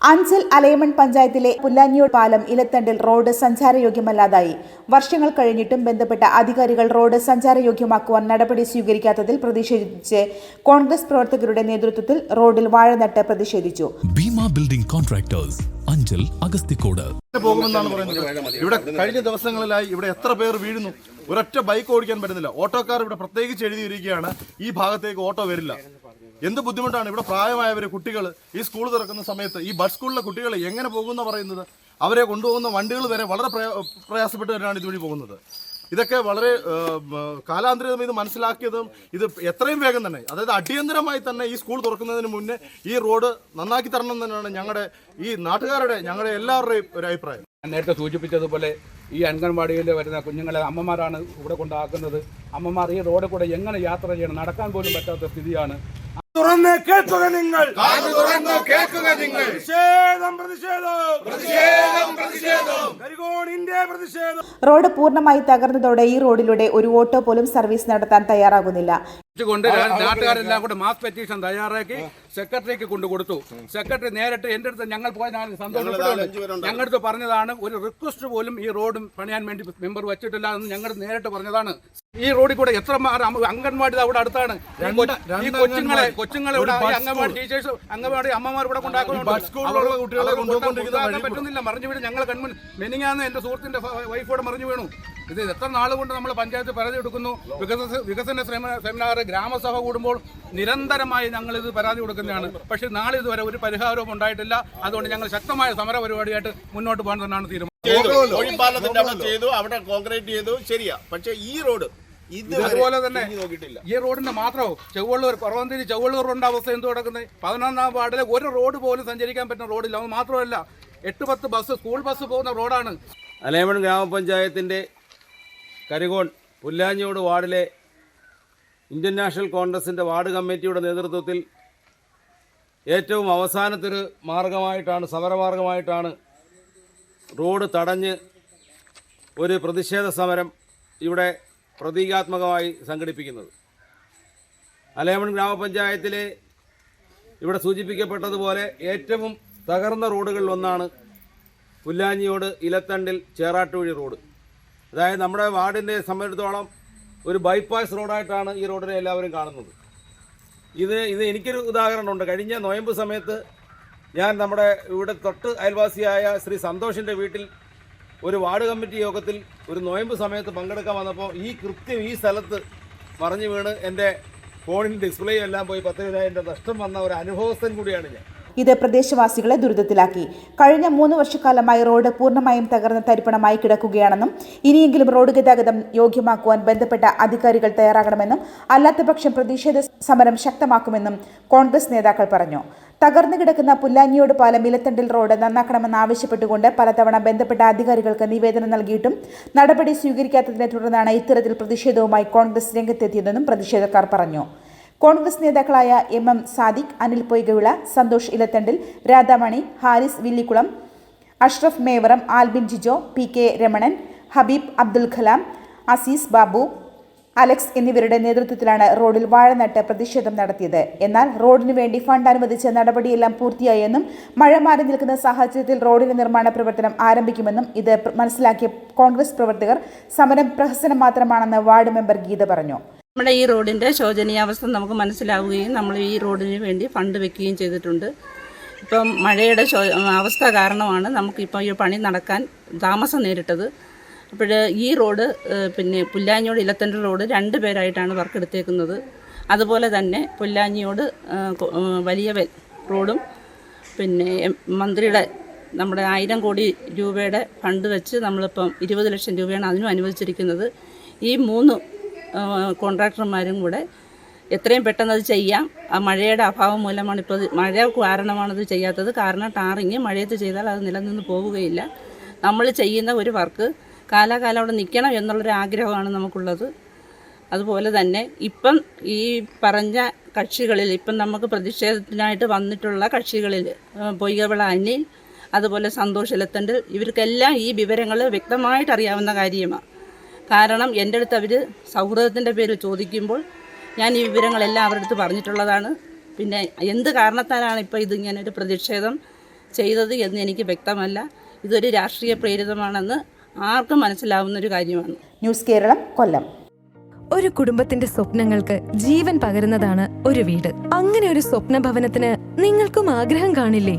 അഞ്ചൽ അലയമൺ പഞ്ചായത്തിലെ പുല്ലാഞ്ഞിയോട് പാലം ഇലത്തണ്ടിൽ റോഡ് സഞ്ചാരയോഗ്യമല്ലാതായി. വർഷങ്ങൾ കഴിഞ്ഞിട്ടും ബന്ധപ്പെട്ട അധികാരികൾ റോഡ് സഞ്ചാരയോഗ്യമാക്കുവാൻ നടപടി സ്വീകരിക്കാത്തതിൽ പ്രതിഷേധിച്ച് കോൺഗ്രസ് പ്രവർത്തകരുടെ നേതൃത്വത്തിൽ റോഡിൽ വാഴനട്ട് പ്രതിഷേധിച്ചു. ബിൽഡിംഗ് കോൺട്രാക്ടേഴ്സ് അഞ്ചൽ അഗസ്തിക്കോട് പോകുമെന്നാണ് പറയുന്നത്. ഇവിടെ കഴിഞ്ഞ ദിവസങ്ങളിലായി ഇവിടെ എത്ര പേർ വീഴുന്നു? ഒരൊറ്റ ബൈക്ക് ഓടിക്കാൻ പറ്റുന്നില്ല. ഓട്ടോക്കാർ ഇവിടെ പ്രത്യേകിച്ച് എഴുതിയിരിക്കുകയാണ്. ഈ ഭാഗത്തേക്ക് ഓട്ടോ വരില്ല. എന്ത് ബുദ്ധിമുട്ടാണ്? ഇവിടെ പ്രായമായവര് കുട്ടികൾ ഈ സ്കൂൾ തുറക്കുന്ന സമയത്ത് ഈ ബസ് സ്കൂളിലെ കുട്ടികൾ എങ്ങനെ പോകുന്ന പറയുന്നത്? അവരെ കൊണ്ടുപോകുന്ന വണ്ടികൾ വരെ വളരെ പ്രയാസപ്പെട്ട് ഇതുവഴി പോകുന്നത്. ഇതൊക്കെ വളരെ കാലാന്തരിതം ഇത് മനസ്സിലാക്കിയതും ഇത് എത്രയും വേഗം തന്നെ. അതായത് അടിയന്തരമായി തന്നെ ഈ സ്കൂൾ തുറക്കുന്നതിന് മുന്നേ ഈ റോഡ് നന്നാക്കി തരണം തന്നെയാണ് ഞങ്ങളുടെ ഈ നാട്ടുകാരുടെ ഞങ്ങളുടെ എല്ലാവരുടെയും ഒരു അഭിപ്രായം. ഞാൻ നേരത്തെ സൂചിപ്പിച്ചതുപോലെ ഈ അംഗൻവാടിയിൽ വരുന്ന കുഞ്ഞുങ്ങളെ അമ്മമാരാണ് ഇവിടെ കൊണ്ടാക്കുന്നത്. അമ്മമാർ ഈ റോഡിൽ കൂടെ എങ്ങനെ യാത്ര ചെയ്യണം? നടക്കാൻ പോലും പറ്റാത്ത സ്ഥിതിയാണ് തുറന്ന് കേൾക്കുക നിങ്ങൾ. തുറന്ന് കേൾക്കുക നിങ്ങൾ. പ്രതിഷേധം പ്രതിഷേധം. പ്രതിഷേധം പ്രതിഷേധം. കരികോണിന്റെ പ്രതിഷേധം. റോഡ് പൂർണമായി തകർന്നതോടെ ഈ റോഡിലൂടെ ഒരു ഓട്ടോ പോലും സർവീസ് നടത്താൻ തയ്യാറാകുന്നില്ല. നാട്ടുകാരെല്ലാം കൂടെ മാസ് പെറ്റീഷൻ തയ്യാറാക്കി. സെക്രട്ടറിക്ക് കൊണ്ടു കൊടുത്തു സെക്രട്ടറി നേരിട്ട് എന്റെ അടുത്ത് ഞങ്ങൾ പോയ ഞാൻ സന്തോഷപ്പെട്ടുണ്ട് ഞങ്ങളുടെ അടുത്ത് പറഞ്ഞതാണ് ഒരു റിക്വസ്റ്റ് പോലും ഈ റോഡും പണിയാൻ വേണ്ടി മെമ്പർ വെച്ചിട്ടില്ല എന്ന് ഞങ്ങൾ നേരിട്ട് പറഞ്ഞതാണ്. ഈ റോഡിൽ കൂടെ എത്ര അംഗൻവാടി അവിടെ അടുത്താണ്. ഈ കൊച്ചുങ്ങളെ കൊച്ചുങ്ങളെ ഇവിടെ അംഗൻവാടി ടീച്ചേഴ്സ് അംഗൻവാടി അമ്മമാർ ഇവിടെ പറ്റുന്നില്ല. മറിഞ്ഞു വീണ്. ഞങ്ങൾ കൺമുൻ മെനിങ്ങാന്ന് എന്റെ സുഹൃത്തിന്റെ വൈഫോടെ മറിഞ്ഞു വീണു. ഇത് എത്ര നാൾ കൊണ്ട് നമ്മൾ പഞ്ചായത്ത് പരാതി കൊടുക്കുന്നു വികസന സെമിനാർ ഗ്രാമസഭ കൂടുമ്പോൾ നിരന്തരമായി ഞങ്ങൾ ഇത് പരാതി കൊടുക്കുന്നതാണ് പക്ഷേ നാളെ ഇതുവരെ ഒരു പരിഹാരവും ഉണ്ടായിട്ടില്ല. അതുകൊണ്ട് ഞങ്ങൾ ശക്തമായ സമര പരിപാടിയായിട്ട് മുന്നോട്ട് പോകാൻ തന്നെയാണ് തീരുമാനം. ഒഴിപ്പാലത്തിന്റെ അവിടെ ചെയ്തു. അവിടെ കോൺക്രീറ്റ് ചെയ്തു. ശരിയാ. പക്ഷേ ഈ റോഡ് ഇതുവരെ അതുപോലെ തന്നെ നോക്കിയിട്ടില്ല. ഈ റോഡിന്റെ മാത്രമോ? ചെവ്വള്ളൂർ കുറവന്തിരി ചെവ്വള്ളൂർ റോഡിന്റെ അവസ്ഥ എന്ത് കിടക്കുന്നത് പതിനൊന്നാം വാർഡിലെ ഒരു റോഡ് പോലും സഞ്ചരിക്കാൻ പറ്റുന്ന റോഡില്ല. അത് മാത്രമല്ല എട്ട് പത്ത് ബസ് സ്കൂൾ ബസ് പോകുന്ന റോഡാണ്. അലേമൺ ഗ്രാമപഞ്ചായത്തിന്റെ കരികോൺ പുല്ലാഞ്ഞോട് വാർഡിലെ ഇന്ത്യൻ നാഷണൽ കോൺഗ്രസിന്റെ വാർഡ് കമ്മിറ്റിയുടെ നേതൃത്വത്തിൽ ഏറ്റവും അവസാനത്തൊരു മാർഗമായിട്ടാണ് സമരമാർഗമായിട്ടാണ് റോഡ് തടഞ്ഞ് ഒരു പ്രതിഷേധ സമരം ഇവിടെ പ്രതീകാത്മകമായി സംഘടിപ്പിക്കുന്നത്. അലേമൺ ഗ്രാമപഞ്ചായത്തിലെ ഇവിടെ സൂചിപ്പിക്കപ്പെട്ടതുപോലെ ഏറ്റവും തകർന്ന റോഡുകളിൽ ഒന്നാണ് പുല്ലാഞ്ഞിയോട് ഇലത്തണ്ടിൽ ചേറാട്ടുവഴി റോഡ്. അതായത് നമ്മുടെ വാർഡിന്റെ സംബന്ധിച്ചിടത്തോളം ഒരു ബൈപ്പാസ് റോഡായിട്ടാണ് ഈ റോഡിനെ എല്ലാവരും കാണുന്നത്. ഇത് ഇത് എനിക്കൊരു ഉദാഹരണമുണ്ട്. കഴിഞ്ഞ നോയമ്പ് സമയത്ത് ഞാൻ നമ്മുടെ ഇവിടെ തൊട്ട് അയൽവാസിയായ ശ്രീ സന്തോഷിന്റെ വീട്ടിൽ ഒരു വാർഡ് കമ്മിറ്റി യോഗത്തിൽ ഒരു നോയമ്പ് സമയത്ത് പങ്കെടുക്കാൻ വന്നപ്പോൾ ഈ കൃത്യം ഈ സ്ഥലത്ത് മറിഞ്ഞു വീണ് എന്റെ ഫോണിന്റെ ഡിസ്പ്ലേയും എല്ലാം പോയി പത്ത് രൂപ നഷ്ടം വന്ന ഒരു അനുഭവസ്ഥൻ കൂടിയാണ് ഞാൻ. ഇത് പ്രദേശവാസികളെ ദുരിതത്തിലാക്കി. കഴിഞ്ഞ മൂന്ന് വർഷക്കാലമായി റോഡ് പൂർണമായും തകർന്ന തരിപ്പണമായി കിടക്കുകയാണെന്നും ഇനിയെങ്കിലും റോഡ് ഗതാഗതം യോഗ്യമാക്കുവാൻ ബന്ധപ്പെട്ട അധികാരികൾ തയ്യാറാകണമെന്നും അല്ലാത്തപക്ഷം പ്രതിഷേധ സമരം ശക്തമാക്കുമെന്നും കോൺഗ്രസ് നേതാക്കൾ പറഞ്ഞു. തകർന്നു കിടക്കുന്ന പുല്ലാഞ്ഞിയോട് പാലം ഇലത്തണ്ടിൽ റോഡ് നന്നാക്കണമെന്ന് ആവശ്യപ്പെട്ടുകൊണ്ട് പലതവണ ബന്ധപ്പെട്ട അധികാരികൾക്ക് നിവേദനം നൽകിയിട്ടും നടപടി സ്വീകരിക്കാത്തതിനെ തുടർന്നാണ് ഇത്തരത്തിൽ പ്രതിഷേധവുമായി കോൺഗ്രസ് രംഗത്തെത്തിയതെന്നും പ്രതിഷേധക്കാർ പറഞ്ഞു. കോൺഗ്രസ് നേതാക്കളായ M M Sadiq Anil Poykavila Santhosh ഇലത്തണ്ടിൽ Radhamani Haris Villikkulam Ashraf Mevaram Albin Jijo P K Ramanan Habeeb Abdul Kalam Azeez Babu Alex എന്നിവരുടെ നേതൃത്വത്തിലാണ് റോഡിൽ വാഴനട്ട് പ്രതിഷേധം നടത്തിയത്. എന്നാൽ റോഡിനു വേണ്ടി ഫണ്ട് അനുവദിച്ച നടപടിയെല്ലാം പൂർത്തിയായെന്നും മഴ മാറി നിൽക്കുന്ന സാഹചര്യത്തിൽ റോഡിന്റെ നിർമ്മാണ പ്രവർത്തനം ആരംഭിക്കുമെന്നും ഇത് മനസ്സിലാക്കിയ കോൺഗ്രസ് പ്രവർത്തകർ സമരം പ്രഹസനം മാത്രമാണെന്ന് വാർഡ് മെമ്പർ ഗീത പറഞ്ഞു. നമ്മുടെ ഈ റോഡിന്റെ ശോചനീയാവസ്ഥ നമുക്ക് മനസ്സിലാവുകയും നമ്മൾ ഈ റോഡിന് വേണ്ടി ഫണ്ട് വെക്കുകയും ചെയ്തിട്ടുണ്ട്. ഇപ്പം മഴയുടെ അവസ്ഥ കാരണമാണ് നമുക്കിപ്പോൾ ഈ പണി നടക്കാൻ താമസം നേരിട്ടത്. അപ്പോൾ ഈ റോഡ് പിന്നെ പുല്ലാഞ്ഞോട് ഇലത്തന്റെ റോഡ് രണ്ട് പേരായിട്ടാണ് വർക്ക് എടുത്തേക്കുന്നത്. അതുപോലെ തന്നെ പുല്ലാഞ്ഞിയോട് വലിയ റോഡും പിന്നെ മന്ത്രിയുടെ നമ്മുടെ ആയിരം കോടി രൂപയുടെ ഫണ്ട് വെച്ച് നമ്മളിപ്പം ഇരുപത് ലക്ഷം രൂപയാണ് അതിനും അനുവദിച്ചിരിക്കുന്നത്. ഈ മൂന്ന് കോൺട്രാക്ടർമാരും കൂടെ എത്രയും പെട്ടെന്ന് അത് ചെയ്യാം. ആ മഴയുടെ അഭാവം മൂലമാണ് ഇപ്പോൾ മഴ കാരണമാണത് ചെയ്യാത്തത്. കാരണം ടാറിങ് മഴയത്ത് ചെയ്താൽ അത് നിലനിന്ന് പോവുകയില്ല. നമ്മൾ ചെയ്യുന്ന ഒരു വർക്ക് കാലാകാലം അവിടെ നിൽക്കണം എന്നുള്ളൊരു ആഗ്രഹമാണ് നമുക്കുള്ളത്. അതുപോലെ തന്നെ ഇപ്പം ഈ പറഞ്ഞ കക്ഷികളിൽ ഇപ്പം നമുക്ക് പ്രതിഷേധത്തിനായിട്ട് വന്നിട്ടുള്ള കക്ഷികളിൽ പൊയ്യവിള അനിൽ അതുപോലെ സന്തോഷ് ഇലത്തണ്ട് ഇവർക്കെല്ലാം ഈ വിവരങ്ങൾ വ്യക്തമായിട്ട് അറിയാവുന്ന കാര്യമാണ്. കാരണം എന്റെ അടുത്ത് അവർ സൗഹൃദത്തിന്റെ പേരിൽ ചോദിക്കുമ്പോൾ ഞാൻ ഈ വിവരങ്ങളെല്ലാം അവരുടെ അടുത്ത് പറഞ്ഞിട്ടുള്ളതാണ്. പിന്നെ എന്ത് കാരണത്താലാണ് ഇപ്പോൾ ഇതിങ്ങനെ ഒരു പ്രതിഷേധം ചെയ്തത് എന്ന് എനിക്ക് വ്യക്തമല്ല. ഇതൊരു രാഷ്ട്രീയ പ്രേരിതമാണെന്ന് ആർക്കും മനസ്സിലാവുന്ന ഒരു കാര്യമാണ്. ന്യൂസ് കേരളം കൊല്ലം. ഒരു കുടുംബത്തിന്റെ സ്വപ്നങ്ങൾക്ക് ജീവൻ പകരുന്നതാണ് ഒരു വീട്. അങ്ങനെ ഒരു സ്വപ്ന ഭവനത്തിന് നിങ്ങൾക്കും ആഗ്രഹം കാണില്ലേ?